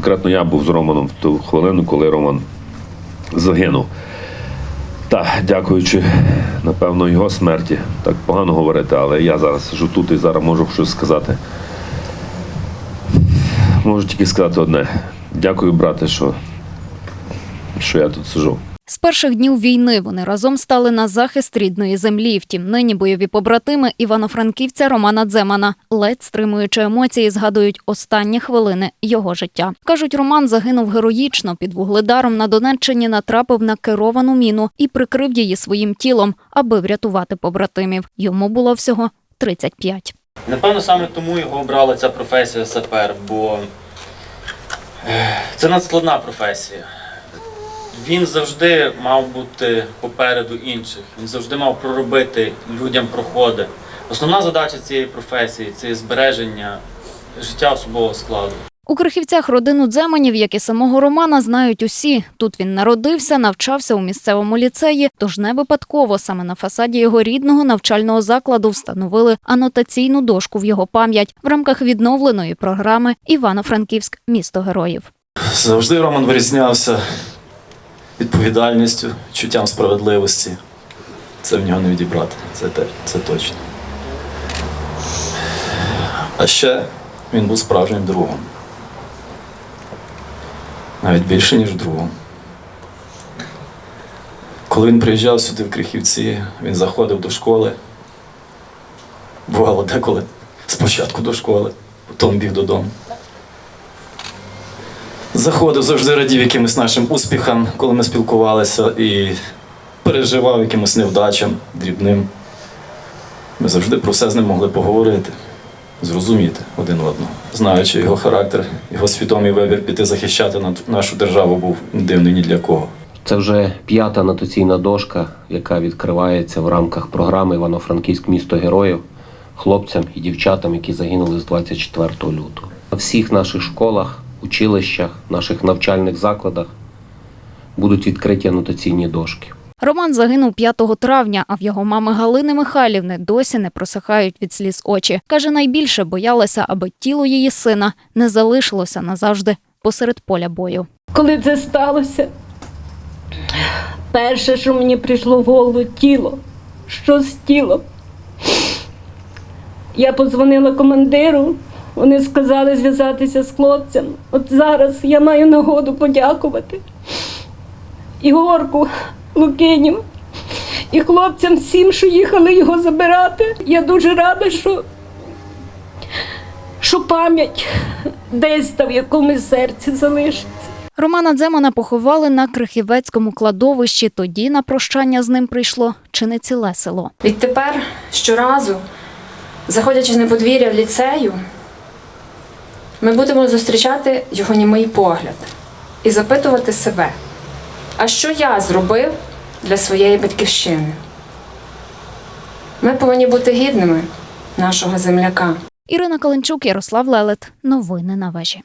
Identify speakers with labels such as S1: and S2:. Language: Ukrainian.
S1: конкретно я був з Романом в ту хвилину, коли Роман загинув. Так, дякуючи, напевно, його смерті. Так погано говорити, але я зараз сижу тут і зараз можу щось сказати. Можу тільки сказати одне. Дякую, брате, що, що я тут сижу.
S2: З перших днів війни вони разом стали на захист рідної землі. Втім, нині бойові побратими івано-франківця Романа Дземана, ледь стримуючи емоції, згадують останні хвилини його життя. кажуть, Роман загинув героїчно під вугледаром на Донеччині, натрапив на керовану міну і прикрив її своїм тілом, аби врятувати побратимів. Йому було всього 35.
S3: Напевно, саме тому його обрала ця професія сапер, бо е, це надскладна професія. Він завжди мав бути попереду інших, він завжди мав проробити людям проходи. Основна задача цієї професії це збереження життя особового складу.
S2: У Крихівцях родину Дземанів, як і самого Романа, знають усі. Тут він народився, навчався у місцевому ліцеї, тож не випадково саме на фасаді його рідного навчального закладу встановили анотаційну дошку в його пам'ять в рамках відновленої програми Івано-Франківськ місто героїв.
S4: Завжди Роман вирізнявся відповідальністю, чуттям справедливості. Це в нього не відібрати, це, це точно. А ще він був справжнім другом. Навіть більше, ніж другом. Коли він приїжджав сюди в Крихівці, він заходив до школи. Бувало деколи спочатку до школи, потім біг додому. Заходив, завжди радів якимось нашим успіхам, коли ми спілкувалися, і переживав якимось невдачам, дрібним. Ми завжди про все з ним могли поговорити, зрозуміти один одного. Знаючи його характер, його свідомий вибір піти захищати на- нашу державу був дивний ні для кого.
S5: Це вже п'ята анотаційна дошка, яка відкривається в рамках програми Івано-Франківськ місто героїв хлопцям і дівчатам, які загинули з 24 лютого. На всіх наших школах, училищах, наших навчальних закладах будуть відкриті анотаційні дошки.
S2: Роман загинув 5 травня, а в його мами Галини Михайлівни досі не просихають від сліз очі. Каже, найбільше боялася, аби тіло її сина не залишилося назавжди посеред поля бою.
S6: Коли це сталося, перше, що мені прийшло в голову тіло. Що з тілом? Я подзвонила командиру, вони сказали зв'язатися з хлопцем. От зараз я маю нагоду подякувати Ігорку Лукинів і хлопцям всім, що їхали його забирати. Я дуже рада, що, що пам'ять десь там в якомусь серці залишиться.
S2: Романа Дземана поховали на Крихівецькому кладовищі. Тоді на прощання з ним прийшло чи не ціле село.
S7: Відтепер щоразу, заходячи на подвір'я в ліцею, ми будемо зустрічати його німий погляд і запитувати себе, а що я зробив для своєї батьківщини? Ми повинні бути гідними нашого земляка.
S2: Ірина Каленчук, Ярослав Лелет. Новини на вежі.